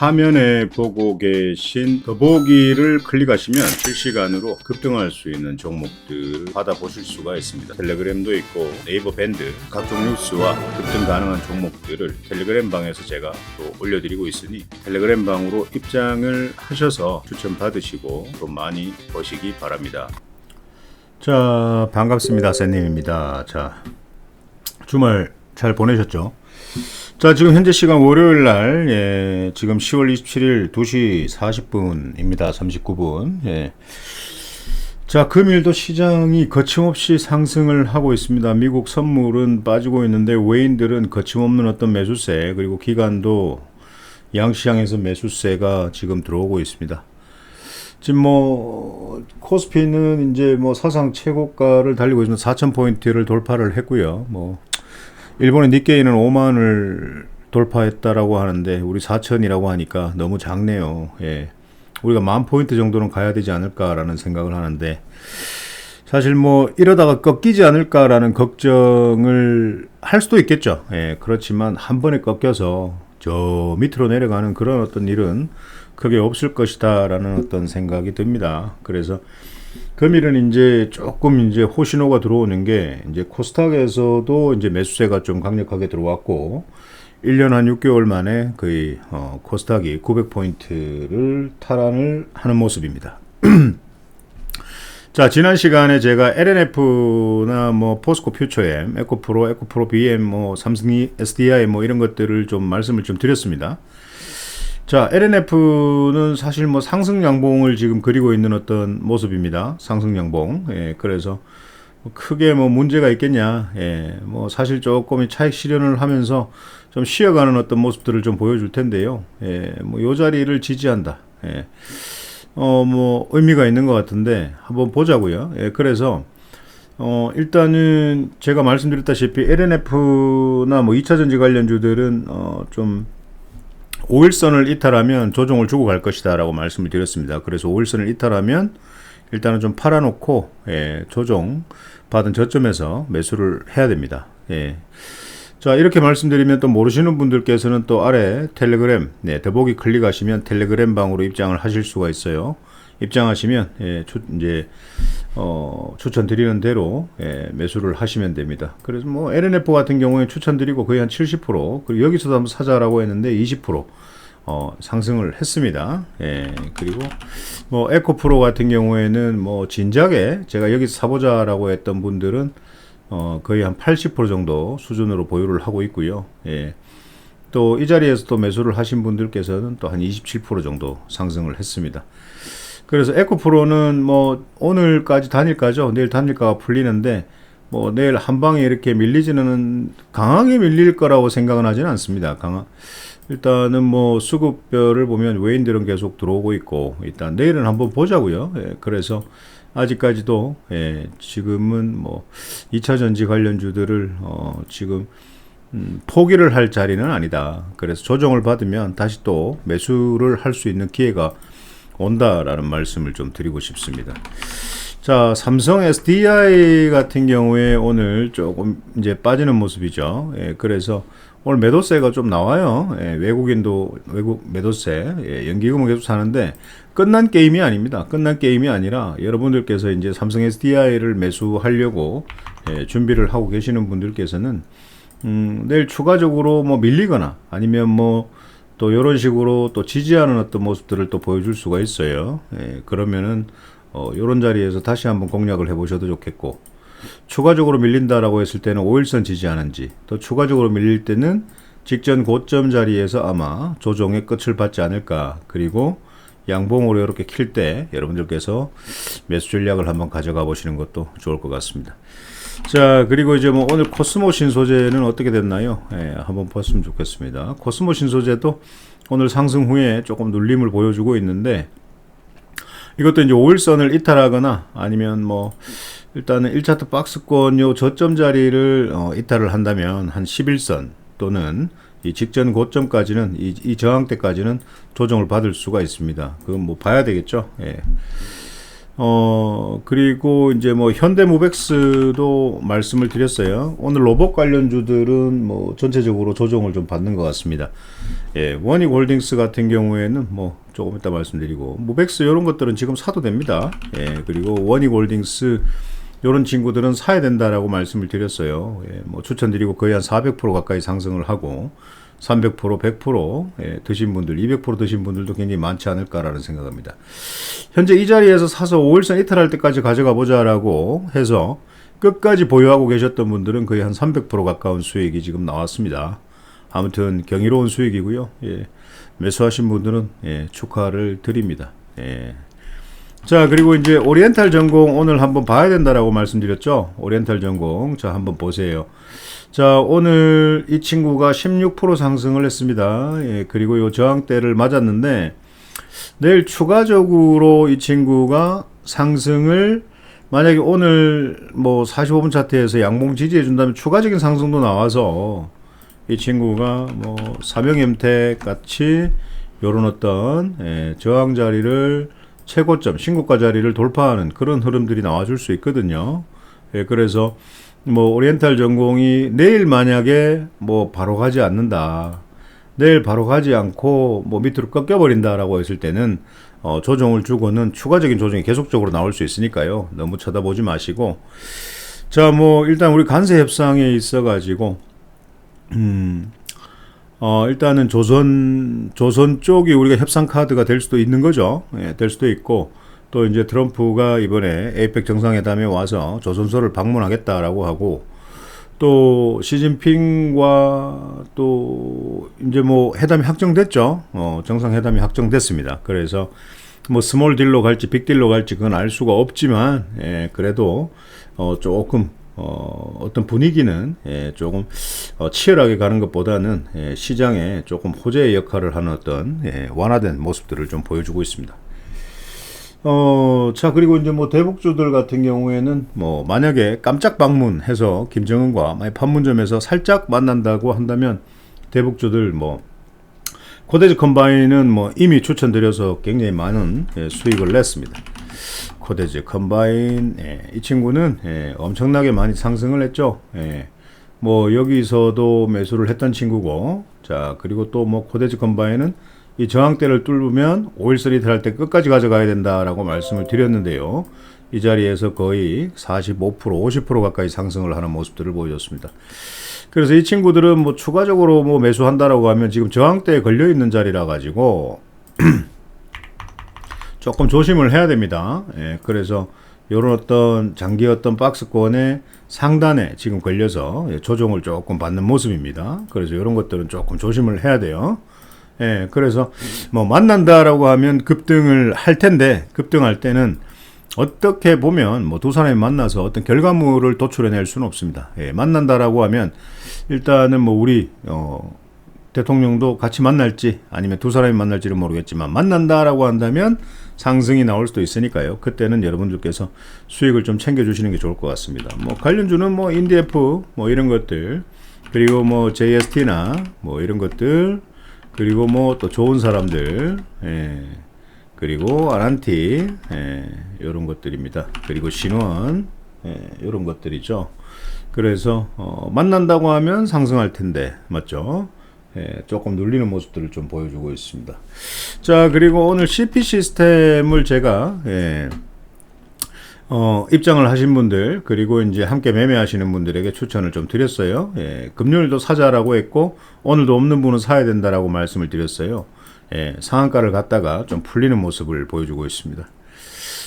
화면에 보고 계신 더보기를 클릭하시면 실시간으로 급등할 수 있는 종목들을 받아보실 수가 있습니다. 텔레그램도 있고 네이버 밴드 각종 뉴스와 급등 가능한 종목들을 텔레그램 방에서 제가 또 올려드리고 있으니 텔레그램 방으로 입장을 하셔서 추천 받으시고 또 많이 보시기 바랍니다. 자 반갑습니다 쌤님입니다. 자 주말 잘 보내셨죠? 자, 지금 현재 시간 월요일 날, 예, 지금 10월 27일 2시 40분입니다. 39분. 예. 자, 금일도 시장이 거침없이 상승을 하고 있습니다. 미국 선물은 빠지고 있는데 외인들은 거침없는 어떤 매수세, 그리고 기관도 양시장에서 매수세가 지금 들어오고 있습니다. 지금 뭐 코스피는 이제 뭐 사상 최고가를 달리고 있습니다. 4,000포인트를 돌파를 했고요. 뭐 일본의 니케이는 5만을 돌파했다라고 하는데 우리 4천이라고 하니까 너무 작네요. 예. 우리가 만 포인트 정도는 가야 되지 않을까라는 생각을 하는데 사실 뭐 이러다가 꺾이지 않을까라는 걱정을 할 수도 있겠죠. 예. 그렇지만 한 번에 꺾여서 저 밑으로 내려가는 그런 어떤 일은 크게 없을 것이다라는 어떤 생각이 듭니다. 그래서 금일은 이제 조금 이제 호신호가 들어오는 게 이제 코스닥에서도 이제 매수세가 좀 강력하게 들어왔고 1년 한 6개월 만에 거의 어, 코스닥이 900포인트를 탈환을 하는 모습입니다. 자, 지난 시간에 제가 LNF나 뭐 포스코 퓨처엠, 에코프로, 에코프로 BM, 뭐 삼성 SDI 뭐 이런 것들을 좀 말씀을 좀 드렸습니다. 자, LNF는 사실 뭐 상승 양봉을 지금 그리고 있는 어떤 모습입니다. 상승 양봉. 예, 그래서 뭐 크게 뭐 문제가 있겠냐. 예, 뭐 사실 조금 차익 실현을 하면서 좀 쉬어가는 어떤 모습들을 좀 보여줄 텐데요. 예, 뭐 요 자리를 지지한다. 예. 어, 뭐 의미가 있는 것 같은데 한번 보자고요. 예, 그래서 어, 일단은 제가 말씀드렸다시피 LNF나 뭐 2차 전지 관련주들은 어, 좀 5일선을 이탈하면 조정을 주고 갈 것이다 라고 말씀을 드렸습니다. 그래서 5일선을 이탈하면 일단은 좀 팔아놓고 예, 조정 받은 저점에서 매수를 해야 됩니다. 예. 자 이렇게 말씀드리면 또 모르시는 분들께서는 또 아래 텔레그램 네, 더보기 클릭하시면 텔레그램 방으로 입장을 하실 수가 있어요. 입장하시면 예, 추, 이제 어, 추천드리는 대로 예, 매수를 하시면 됩니다. 그래서 뭐 LNF 같은 경우에 추천드리고 거의 한 70% 그리고 여기서도 한번 사자라고 했는데 20% 어, 상승을 했습니다. 예, 그리고 뭐 에코프로 같은 경우에는 뭐 진작에 제가 여기서 사보자라고 했던 분들은 어, 거의 한 80% 정도 수준으로 보유를 하고 있고요. 예. 또 이 자리에서 또 매수를 하신 분들께서는 또 한 27% 정도 상승을 했습니다. 그래서 에코프로는 뭐 오늘까지 단일가죠. 내일 단일가가 풀리는데 뭐 내일 한 방에 이렇게 밀리지는 강하게 밀릴 거라고 생각은 하지는 않습니다. 강하 일단은 뭐 수급별을 보면 외인들은 계속 들어오고 있고 일단 내일은 한번 보자고요. 예, 그래서 아직까지도 예, 지금은 뭐 2차 전지 관련주들을 어, 지금 음, 포기를 할 자리는 아니다. 그래서 조정을 받으면 다시 또 매수를 할 수 있는 기회가 온다라는 말씀을 좀 드리고 싶습니다. 자, 삼성 SDI 같은 경우에 오늘 조금 이제 빠지는 모습이죠. 예, 그래서 오늘 매도세가 좀 나와요. 예, 외국인도 외국 매도세, 예, 연기금은 계속 사는데 끝난 게임이 아닙니다. 끝난 게임이 아니라 여러분들께서 이제 삼성 SDI를 매수하려고 예, 준비를 하고 계시는 분들께서는 음, 내일 추가적으로 뭐 밀리거나 아니면 뭐 또 이런 식으로 또 지지하는 어떤 모습들을 또 보여줄 수가 있어요. 예, 그러면은 어, 이런 자리에서 다시 한번 공략을 해보셔도 좋겠고 추가적으로 밀린다라고 했을 때는 5일선 지지하는지 또 추가적으로 밀릴 때는 직전 고점 자리에서 아마 조정의 끝을 받지 않을까 그리고 양봉으로 이렇게 킬 때 여러분들께서 매수 전략을 한번 가져가 보시는 것도 좋을 것 같습니다. 자, 그리고 이제 뭐 오늘 코스모 신소재는 어떻게 됐나요? 예, 한번 봤으면 좋겠습니다. 코스모 신소재도 오늘 상승 후에 조금 눌림을 보여주고 있는데 이것도 이제 5일선을 이탈하거나 아니면 뭐 일단은 1차트 박스권 요 저점 자리를 어, 이탈을 한다면 한 11선 또는 이 직전 고점까지는 이, 이 저항대까지는 조정을 받을 수가 있습니다. 그건 뭐 봐야 되겠죠. 예. 어, 그리고 이제 뭐 현대모백스도 말씀을 드렸어요. 오늘 로봇 관련주들은 뭐 전체적으로 조정을 좀 받는 것 같습니다. 예, 원익 홀딩스 같은 경우에는 뭐 조금 이따 말씀드리고 모백스 이런 것들은 지금 사도 됩니다. 예, 그리고 원익 홀딩스 이런 친구들은 사야 된다라고 말씀을 드렸어요. 예, 뭐 추천드리고 거의 한 400% 가까이 상승을 하고 300% 100% 예, 드신 분들, 200% 드신 분들도 굉장히 많지 않을까라는 생각합니다. 현재 이 자리에서 사서 5일선 이탈할 때까지 가져가 보자라고 해서 끝까지 보유하고 계셨던 분들은 거의 한 300% 가까운 수익이 지금 나왔습니다. 아무튼 경이로운 수익이고요. 예, 매수하신 분들은 예, 축하를 드립니다. 예. 자 그리고 이제 오리엔탈 전공 오늘 한번 봐야 된다라고 말씀드렸죠. 오리엔탈 전공 자 한번 보세요. 자 오늘 이 친구가 16% 상승을 했습니다. 예, 그리고 요 저항대를 맞았는데 내일 추가적으로 이 친구가 상승을 만약에 오늘 뭐 45분 차트에서 양봉 지지해 준다면 추가적인 상승도 나와서 이 친구가 뭐 사명엠택 같이 요런 어떤 예, 저항 자리를 최고점 신고가 자리를 돌파하는 그런 흐름들이 나와줄 수 있거든요. 예, 그래서 뭐 오리엔탈 전공이 내일 만약에 뭐 바로 가지 않는다. 내일 바로 가지 않고 뭐 밑으로 꺾여 버린다라고 했을 때는 어, 조정을 주고는 추가적인 조정이 계속적으로 나올 수 있으니까요. 너무 쳐다보지 마시고 자 뭐 일단 우리 간세 협상에 있어 가지고 음. 어, 일단은 조선, 조선 쪽이 우리가 협상 카드가 될 수도 있는 거죠. 예, 될 수도 있고, 또 이제 트럼프가 이번에 에이펙 정상회담에 와서 조선소를 방문하겠다라고 하고, 또 시진핑과 또 이제 뭐 회담이 확정됐죠. 어, 정상회담이 확정됐습니다. 그래서 뭐 스몰 딜로 갈지 빅 딜로 갈지 그건 알 수가 없지만, 예, 그래도 어, 조금 어, 어떤 분위기는 예, 조금 어, 치열하게 가는 것보다는 예, 시장에 조금 호재의 역할을 하는 어떤 예, 완화된 모습들을 좀 보여주고 있습니다. 어, 자, 그리고 이제 뭐 대북주들 같은 경우에는 뭐 만약에 깜짝 방문해서 김정은과 판문점에서 살짝 만난다고 한다면 대북주들 뭐 코데즈 컴바인은 뭐 이미 추천드려서 굉장히 많은 예, 수익을 냈습니다. 코데즈 컴바인 예, 이 친구는 예, 엄청나게 많이 상승을 했죠. 예, 뭐 여기서도 매수를 했던 친구고 자 그리고 또 뭐 코데즈 컴바인은 이 저항대를 뚫으면 5일선이 할때 끝까지 가져가야 된다라고 말씀을 드렸는데요. 이 자리에서 거의 45% 50% 가까이 상승을 하는 모습들을 보여줬습니다. 그래서 이 친구들은 뭐 추가적으로 뭐 매수한다라고 하면 지금 저항대에 걸려 있는 자리라 가지고 조금 조심을 해야 됩니다. 예, 그래서 이런 어떤 장기 어떤 박스권의 상단에 지금 걸려서 예, 조정을 조금 받는 모습입니다. 그래서 이런 것들은 조금 조심을 해야 돼요. 예, 그래서 뭐 만난다라고 하면 급등을 할 텐데 급등할 때는 어떻게 보면 뭐 두 사람이 만나서 어떤 결과물을 도출해낼 수는 없습니다. 예, 만난다라고 하면 일단은 뭐 우리 어 대통령도 같이 만날지 아니면 두 사람이 만날지는 모르겠지만 만난다라고 한다면 상승이 나올 수도 있으니까요. 그때는 여러분들께서 수익을 좀 챙겨주시는 게 좋을 것 같습니다. 뭐 관련주는 뭐 인디에프 뭐 이런 것들 그리고 뭐 JST나 뭐 이런 것들 그리고 뭐 또 좋은 사람들 예. 그리고 아란티 예. 이런 것들입니다. 그리고 신원 예. 이런 것들이죠. 그래서 어, 만난다고 하면 상승할 텐데 맞죠? 예, 조금 눌리는 모습들을 좀 보여주고 있습니다. 자, 그리고 오늘 CP 시스템을 제가 예, 어, 입장을 하신 분들 그리고 이제 함께 매매하시는 분들에게 추천을 좀 드렸어요. 예, 금요일도 사자라고 했고 오늘도 없는 분은 사야 된다라고 말씀을 드렸어요. 예, 상한가를 갖다가 좀 풀리는 모습을 보여주고 있습니다.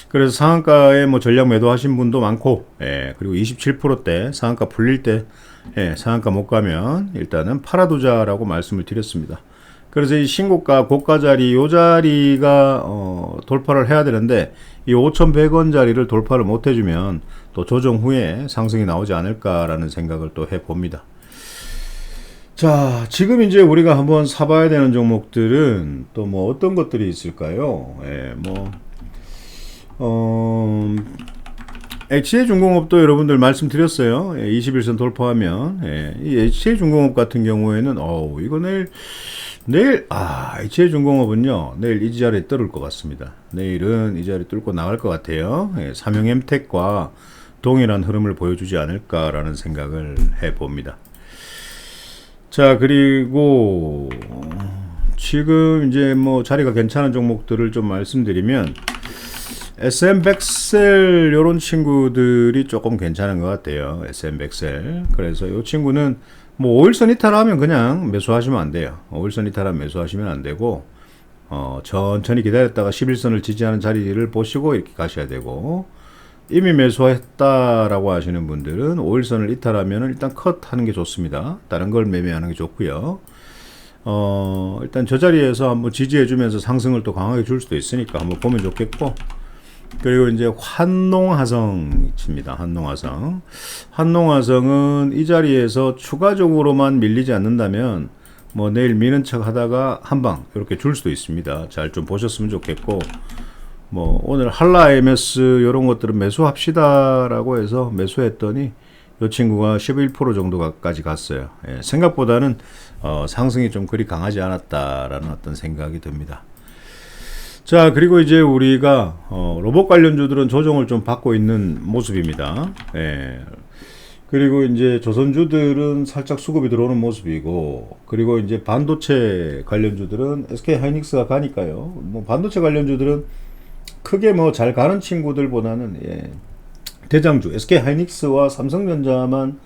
그래서 상한가에 뭐 전략 매도하신 분도 많고, 예, 그리고 27%대 상한가 풀릴 때 예, 상한가 못 가면 일단은 팔아두자라고 말씀을 드렸습니다. 그래서 이 신고가 고가 자리 요 자리가 어, 돌파를 해야 되는데 이 5,100원 자리를 돌파를 못 해주면 또 조정 후에 상승이 나오지 않을까라는 생각을 또 해봅니다. 자, 지금 이제 우리가 한번 사봐야 되는 종목들은 또 뭐 어떤 것들이 있을까요? 예, 뭐, 어, HA중공업도 여러분들 말씀드렸어요. 예, 21선 돌파하면 예, 이 HA중공업 같은 경우에는 어 이거 내일 내일 아 이체중공업은요 내일 이 자리에 뚫을 것 같습니다. 내일은 이 자리 뚫고 나갈 것 같아요. 예, 삼형 엠텍과 동일한 흐름을 보여주지 않을까라는 생각을 해봅니다. 자 그리고 지금 이제 뭐 자리가 괜찮은 종목들을 좀 말씀드리면 SM 백셀 요런 친구들이 조금 괜찮은 것 같아요. SM 백셀. 그래서 이 친구는 뭐 5일선 이탈하면 그냥 매수하시면 안 돼요. 5일선 이탈하면 매수하시면 안 되고 어, 천천히 기다렸다가 11선을 지지하는 자리를 보시고 이렇게 가셔야 되고 이미 매수했다라고 하시는 분들은 5일선을 이탈하면 일단 컷 하는 게 좋습니다. 다른 걸 매매하는 게 좋고요. 어, 일단 저 자리에서 한번 지지해 주면서 상승을 또 강하게 줄 수도 있으니까 한번 보면 좋겠고 그리고 이제 환농화성입니다. 환농화성. 환농화성은 이 자리에서 추가적으로만 밀리지 않는다면 뭐 내일 미는 척 하다가 한 방 이렇게 줄 수도 있습니다. 잘 좀 보셨으면 좋겠고 뭐 오늘 한라 MS 이런 것들은 매수합시다라고 해서 매수했더니 이 친구가 11% 정도까지 갔어요. 예, 생각보다는 어, 상승이 좀 그리 강하지 않았다라는 어떤 생각이 듭니다. 자, 그리고 이제 우리가 어, 로봇 관련주들은 조정을 좀 받고 있는 모습입니다. 예. 그리고 이제 조선주들은 살짝 수급이 들어오는 모습이고, 그리고 이제 반도체 관련주들은 SK 하이닉스가 가니까요. 뭐 반도체 관련주들은 크게 뭐 잘 가는 친구들보다는 예, 대장주 SK 하이닉스와 삼성전자만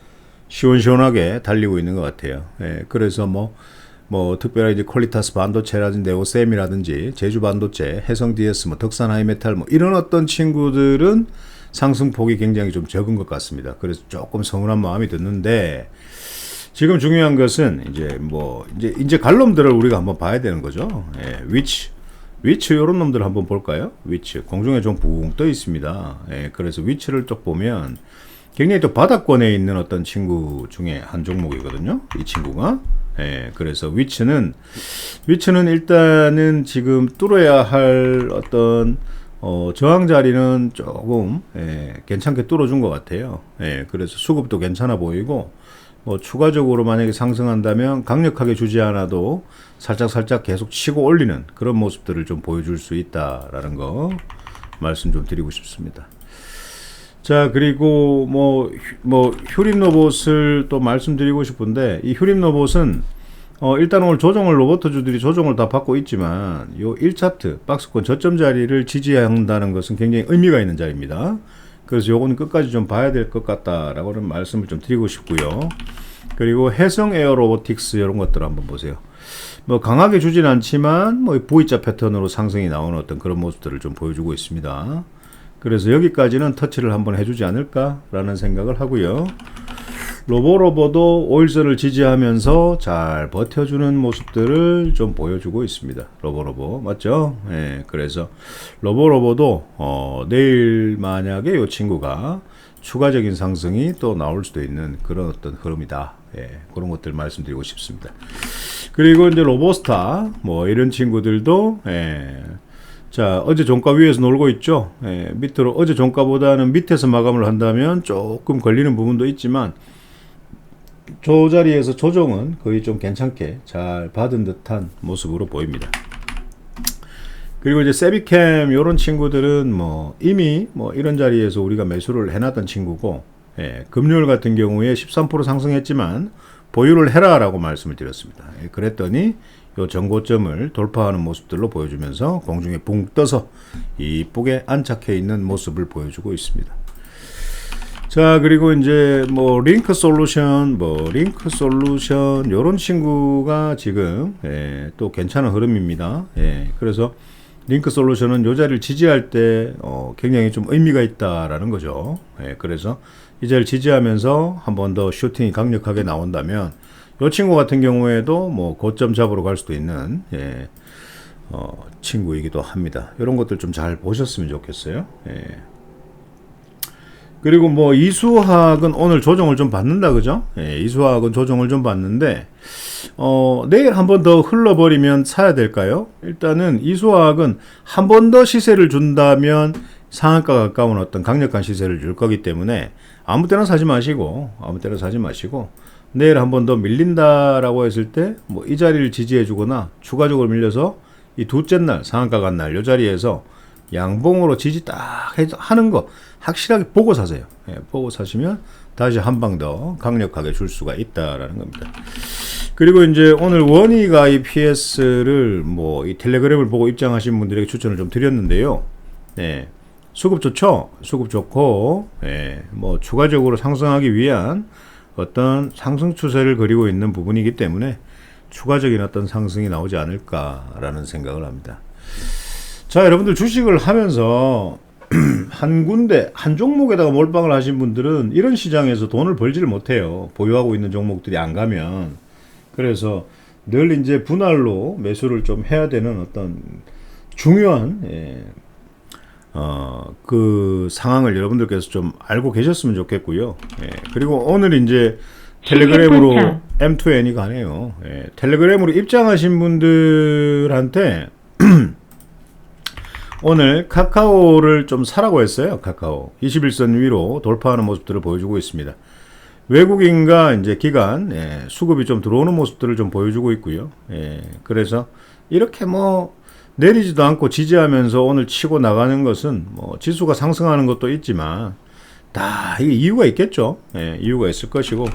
시원시원하게 달리고 있는 것 같아요. 예, 그래서 뭐, 뭐, 특별히 이제 퀄리타스 반도체라든지 네오셈이라든지 제주 반도체, 해성 DS, 뭐, 덕산 하이메탈 뭐, 이런 어떤 친구들은 상승폭이 굉장히 좀 적은 것 같습니다. 그래서 조금 서운한 마음이 드는데, 지금 중요한 것은 이제 뭐, 이제, 이제 갈놈들을 우리가 한번 봐야 되는 거죠. 예, 위치. 위치 이런 놈들 한번 볼까요? 위치 공중에 좀 붕 떠 있습니다. 예, 그래서 위치를 쭉 보면 굉장히 또 바닥권에 있는 어떤 친구 중에 한 종목이거든요. 이 친구가. 예, 그래서 위치는 위치는 일단은 지금 뚫어야 할 어떤 어, 저항 자리는 조금 예, 괜찮게 뚫어준 것 같아요. 예, 그래서 수급도 괜찮아 보이고 뭐 추가적으로 만약에 상승한다면 강력하게 주지 않아도 살짝 살짝 계속 치고 올리는 그런 모습들을 좀 보여줄 수 있다라는 거 말씀 좀 드리고 싶습니다. 자 그리고 뭐뭐 뭐 휴림 로봇을 또 말씀드리고 싶은데 이 휴림 로봇은 어 일단 오늘 조정을 로버트주들이 조정을 다 받고 있지만 요 1차트 박스권 저점 자리를 지지한다는 것은 굉장히 의미가 있는 자리입니다. 그래서 요거는 끝까지 좀 봐야 될 것 같다라고는 말씀을 좀 드리고 싶고요. 그리고 해성 에어 로보틱스 이런 것들 한번 보세요. 뭐 강하게 주진 않지만 뭐 V자 패턴으로 상승이 나오는 어떤 그런 모습들을 좀 보여주고 있습니다. 그래서 여기까지는 터치를 한번 해주지 않을까라는 생각을 하고요. 로보로보도 오일선을 지지하면서 잘 버텨주는 모습들을 좀 보여주고 있습니다. 로보로보 맞죠? 예, 그래서 로보로보도 어, 내일 만약에 이 친구가 추가적인 상승이 또 나올 수도 있는 그런 어떤 흐름이다. 예, 그런 것들 말씀드리고 싶습니다. 그리고 이제 로보스타 뭐 이런 친구들도 예, 자 어제 종가 위에서 놀고 있죠. 예, 밑으로 어제 종가보다는 밑에서 마감을 한다면 조금 걸리는 부분도 있지만 저 자리에서 조정은 거의 좀 괜찮게 잘 받은 듯한 모습으로 보입니다. 그리고 이제 세비캠 이런 친구들은 뭐 이미 뭐 이런 자리에서 우리가 매수를 해놨던 친구고 예, 금요일 같은 경우에 13% 상승했지만 보유를 해라라고 말씀을 드렸습니다. 예, 그랬더니 요 전고점을 돌파하는 모습들로 보여주면서 공중에 붕 떠서 이쁘게 안착해 있는 모습을 보여주고 있습니다. 자 그리고 이제 뭐 링크 솔루션 뭐 링크 솔루션 요런 친구가 지금 예, 또 괜찮은 흐름입니다 예, 그래서 링크 솔루션은 요 자리를 지지할 때 어, 굉장히 좀 의미가 있다라는 거죠 예, 그래서 이 자리를 지지하면서 한 번 더 슈팅이 강력하게 나온다면 요 친구 같은 경우에도 뭐 고점 잡으러 갈 수도 있는 예, 어, 친구이기도 합니다 이런 것들 좀 잘 보셨으면 좋겠어요 예. 그리고 뭐 이수학은 오늘 조정을 좀 받는다 그죠? 예, 이수학은 조정을 좀 받는데 어, 내일 한 번 더 흘러버리면 사야 될까요? 일단은 이수학은 한 번 더 시세를 준다면 상한가 가까운 어떤 강력한 시세를 줄 거기 때문에 아무 때나 사지 마시고 아무 때나 사지 마시고 내일 한 번 더 밀린다라고 했을 때 뭐 이 자리를 지지해 주거나 추가적으로 밀려서 이 둘째 날 상한가 간 날 요 자리에서 양봉으로 지지 딱 해- 하는 거 확실하게 보고 사세요. 예, 보고 사시면 다시 한 방 더 강력하게 줄 수가 있다라는 겁니다. 그리고 이제 오늘 원희가 이 PS를 뭐 이 텔레그램을 보고 입장하신 분들에게 추천을 좀 드렸는데요. 네. 수급 좋죠? 수급 좋고, 예, 뭐, 추가적으로 상승하기 위한 어떤 상승 추세를 그리고 있는 부분이기 때문에 추가적인 어떤 상승이 나오지 않을까라는 생각을 합니다. 자, 여러분들 주식을 하면서 한 군데, 한 종목에다가 몰빵을 하신 분들은 이런 시장에서 돈을 벌지를 못해요. 보유하고 있는 종목들이 안 가면. 그래서 늘 이제 분할로 매수를 좀 해야 되는 어떤 중요한, 예, 어, 그 상황을 여러분들께서 좀 알고 계셨으면 좋겠고요. 예, 그리고 오늘 이제 텔레그램으로 시계 M2N이 가네요. 예, 텔레그램으로 입장하신 분들한테 오늘 카카오를 좀 사라고 했어요. 카카오 21선 위로 돌파하는 모습들을 보여주고 있습니다. 외국인과 이제 기관 예, 수급이 좀 들어오는 모습들을 좀 보여주고 있고요. 예, 그래서 이렇게 뭐 내리지도 않고 지지하면서 오늘 치고 나가는 것은 뭐 지수가 상승하는 것도 있지만 다 이유가 있겠죠. 예, 이유가 있을 것이고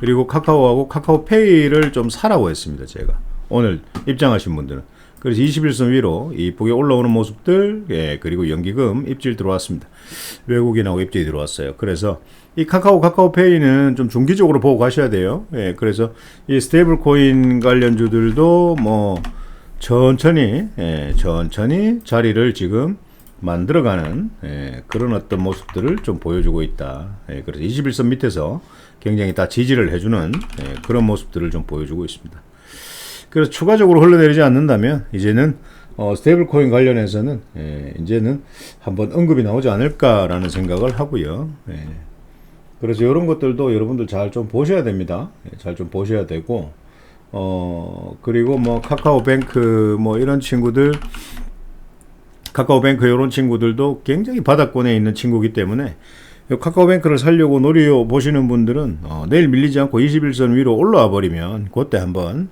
그리고 카카오하고 카카오페이를 좀 사라고 했습니다. 제가 오늘 입장하신 분들은 그래서 21선 위로 이쁘게 올라오는 모습들 예, 그리고 연기금 입질 들어왔습니다. 외국인하고 입질이 들어왔어요. 그래서 이 카카오 카카오페이는 좀 중기적으로 보고 가셔야 돼요. 예, 그래서 이 스테이블 코인 관련주들도 뭐 천천히 예, 천천히 자리를 지금 만들어가는 예, 그런 어떤 모습들을 좀 보여주고 있다. 예, 그래서 21선 밑에서 굉장히 다 지지를 해주는 예, 그런 모습들을 좀 보여주고 있습니다. 그래서 추가적으로 흘러내리지 않는다면 이제는 어, 스테이블 코인 관련해서는 예, 이제는 한번 언급이 나오지 않을까라는 생각을 하고요. 예. 그래서 이런 것들도 여러분들 잘 좀 보셔야 됩니다. 잘좀 보셔야 되고 어 그리고 뭐 카카오뱅크 뭐 이런 친구들 카카오뱅크 이런 친구들도 굉장히 바닥권에 있는 친구기 때문에 이 카카오뱅크를 살려고 노려 보시는 분들은 어, 내일 밀리지 않고 21선 위로 올라와 버리면 그때 한번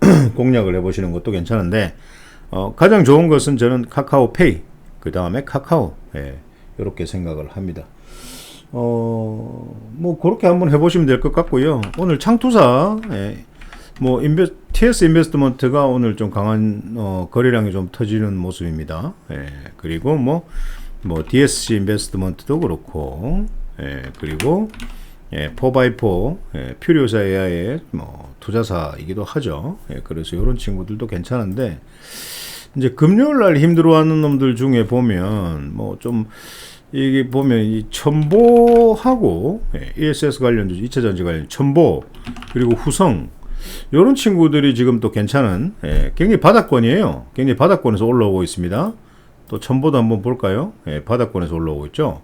공략을 해보시는 것도 괜찮은데 어, 가장 좋은 것은 저는 카카오페이 그 다음에 카카오 예, 이렇게 생각을 합니다. 어, 뭐 그렇게 한번 해보시면 될 것 같고요. 오늘 창투사 예, 뭐 인베, TS 인베스트먼트가 오늘 좀 강한 어, 거래량이 좀 터지는 모습입니다. 예, 그리고 뭐, 뭐 DSC 인베스트먼트도 그렇고, 예, 그리고 예, 4x4 예, 퓨리오사 AI의 뭐 투자사이기도 하죠. 예, 그래서 이런 친구들도 괜찮은데 이제 금요일 날 힘들어하는 놈들 중에 보면 뭐 좀 이게 보면 이 첨보하고 예, ESS 관련주, 2차 전지 관련 첨보 그리고 후성 이런 친구들이 지금 또 괜찮은 예, 굉장히 바닥권이에요. 굉장히 바닥권에서 올라오고 있습니다. 또 첨보도 한번 볼까요? 예, 바닥권에서 올라오고 있죠.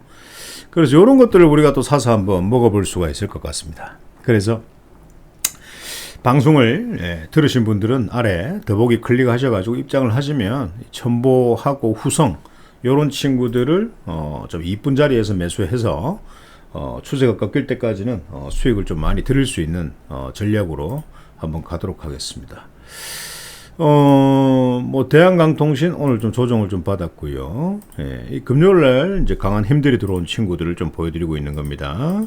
그래서 이런 것들을 우리가 또 사서 한번 먹어볼 수가 있을 것 같습니다. 그래서 방송을 예, 들으신 분들은 아래 더보기 클릭하셔가지고 입장을 하시면 첨보하고 후성 이런 친구들을 어, 좀 이쁜 자리에서 매수해서 어, 추세가 꺾일 때까지는 어, 수익을 좀 많이 드릴 수 있는 어, 전략으로 한번 가도록 하겠습니다. 어, 뭐, 대한강통신 오늘 좀 조정을 좀 받았고요. 예, 이 금요일 날 이제 강한 힘들이 들어온 친구들을 좀 보여드리고 있는 겁니다.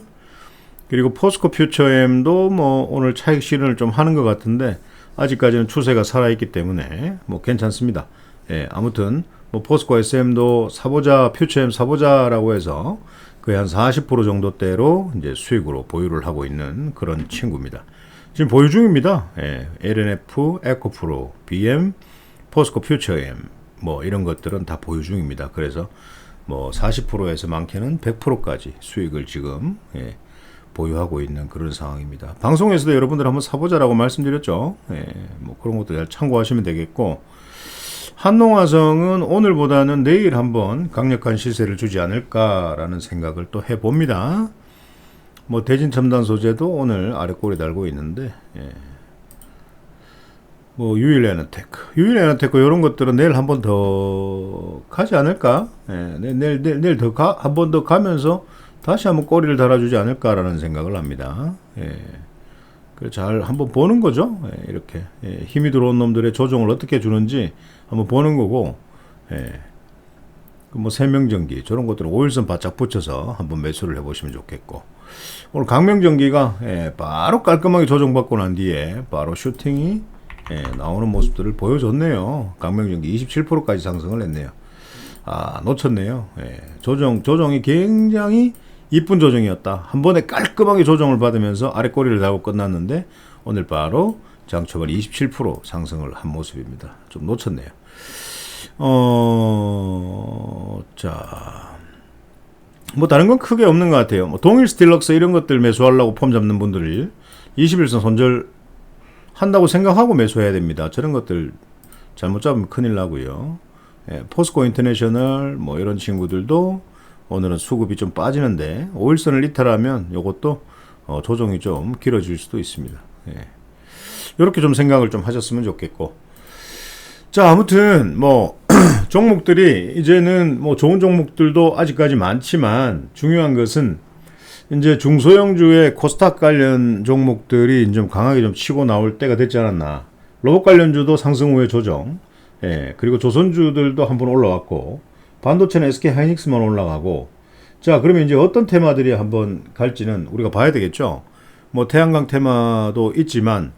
그리고 포스코 퓨처엠도 뭐 오늘 차익 실현을 좀 하는 것 같은데 아직까지는 추세가 살아있기 때문에 뭐 괜찮습니다. 예, 아무튼 뭐 포스코 SM도 사보자 퓨처엠 사보자라고 해서 거의 한 40% 정도대로 이제 수익으로 보유를 하고 있는 그런 친구입니다. 지금 보유 중입니다. 예, LNF, 에코프로, BM, 포스코 퓨처엠 뭐 이런 것들은 다 보유 중입니다. 그래서 뭐 40%에서 많게는 100%까지 수익을 지금 예, 보유하고 있는 그런 상황입니다. 방송에서도 여러분들 한번 사보자라고 말씀드렸죠. 예, 뭐 그런 것도 잘 참고하시면 되겠고 한농화성은 오늘보다는 내일 한번 강력한 시세를 주지 않을까라는 생각을 또 해봅니다. 뭐 대진 첨단 소재도 오늘 아래 꼬리 달고 있는데 예. 뭐 유일 에너테크, 유일 에너테크 이런 것들은 내일 한 번 더 가지 않을까? 예, 내일 내일 내일, 더 가 한 번 더 가면서 다시 한번 꼬리를 달아주지 않을까라는 생각을 합니다. 예. 그잘 한번 보는 거죠. 예, 이렇게 예, 힘이 들어온 놈들의 조정을 어떻게 주는지 한번 보는 거고, 예. 그뭐 세명전기 저런 것들은 5일선 바짝 붙여서 한번 매수를 해보시면 좋겠고, 오늘 강명전기가 예, 바로 깔끔하게 조정받고 난 뒤에 바로 슈팅이 예, 나오는 모습들을 보여줬네요. 강명전기 27%까지 상승을 했네요. 아 놓쳤네요. 예, 조정 조정이 굉장히 이쁜 조정이었다. 한 번에 깔끔하게 조정을 받으면서 아래 꼬리를 달고 끝났는데 오늘 바로 장초반 27% 상승을 한 모습입니다. 좀 놓쳤네요. 어, 자. 뭐 다른 건 크게 없는 것 같아요. 뭐 동일 스틸럭스 이런 것들 매수하려고 폼 잡는 분들이 21선 손절 한다고 생각하고 매수해야 됩니다. 저런 것들 잘못 잡으면 큰일 나고요. 예, 포스코 인터내셔널 뭐 이런 친구들도 오늘은 수급이 좀 빠지는데 5일선을 이탈하면 이것도 어, 조정이 좀 길어질 수도 있습니다. 예. 이렇게 좀 생각을 좀 하셨으면 좋겠고 자 아무튼 뭐 종목들이 이제는 뭐 좋은 종목들도 아직까지 많지만 중요한 것은 이제 중소형주의 코스닥 관련 종목들이 좀 강하게 좀 치고 나올 때가 됐지 않았나. 로봇 관련주도 상승 후에 조정. 예, 그리고 조선주들도 한번 올라왔고, 반도체는 SK 하이닉스만 올라가고, 자, 그러면 이제 어떤 테마들이 한번 갈지는 우리가 봐야 되겠죠. 뭐 태양광 테마도 있지만,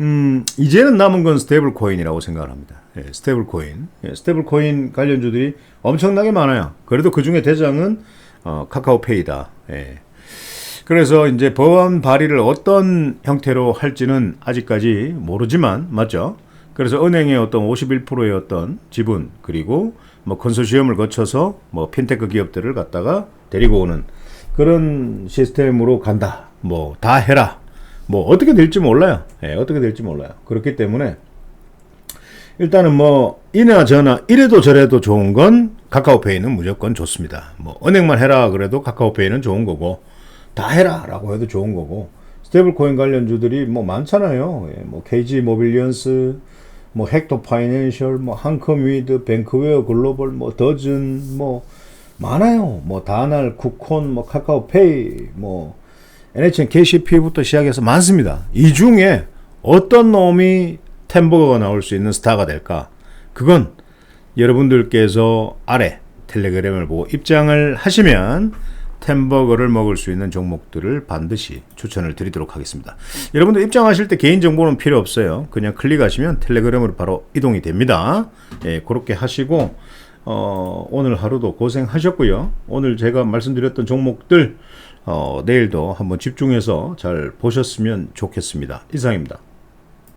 음, 이제는 남은 건 스테이블 코인이라고 생각을 합니다. 예, 스테이블 코인. 예, 스테이블 코인 관련주들이 엄청나게 많아요. 그래도 그 중에 대장은 어, 카카오페이다. 예. 그래서 이제 법안 발의를 어떤 형태로 할지는 아직까지 모르지만 맞죠? 그래서 은행의 어떤 51%의 어떤 지분 그리고 뭐 컨소시엄을 거쳐서 뭐 핀테크 기업들을 갖다가 데리고 오는 그런 시스템으로 간다. 뭐 다 해라. 뭐 어떻게 될지 몰라요. 예, 어떻게 될지 몰라요. 그렇기 때문에 일단은 뭐 이나 저나 이래도 저래도 좋은 건 카카오페이는 무조건 좋습니다. 뭐 은행만 해라 그래도 카카오페이는 좋은 거고 다 해라라고 해도 좋은 거고 스테이블 코인 관련주들이 뭐 많잖아요. 예, 뭐 KG 모빌리언스, 뭐 헥토 파이낸셜, 뭐 한컴위드, 뱅크웨어 글로벌, 뭐 더즌, 뭐 많아요. 뭐 다날, 쿠콘, 뭐 카카오페이, 뭐 NHN KCP부터 시작해서 많습니다. 이 중에 어떤 놈이 템버거가 나올 수 있는 스타가 될까? 그건 여러분들께서 아래 텔레그램을 보고 입장을 하시면 템버거를 먹을 수 있는 종목들을 반드시 추천을 드리도록 하겠습니다. 여러분들 입장하실 때 개인정보는 필요 없어요. 그냥 클릭하시면 텔레그램으로 바로 이동이 됩니다. 예, 그렇게 하시고, 어, 오늘 하루도 고생하셨고요. 오늘 제가 말씀드렸던 종목들, 어, 내일도 한번 집중해서 잘 보셨으면 좋겠습니다. 이상입니다.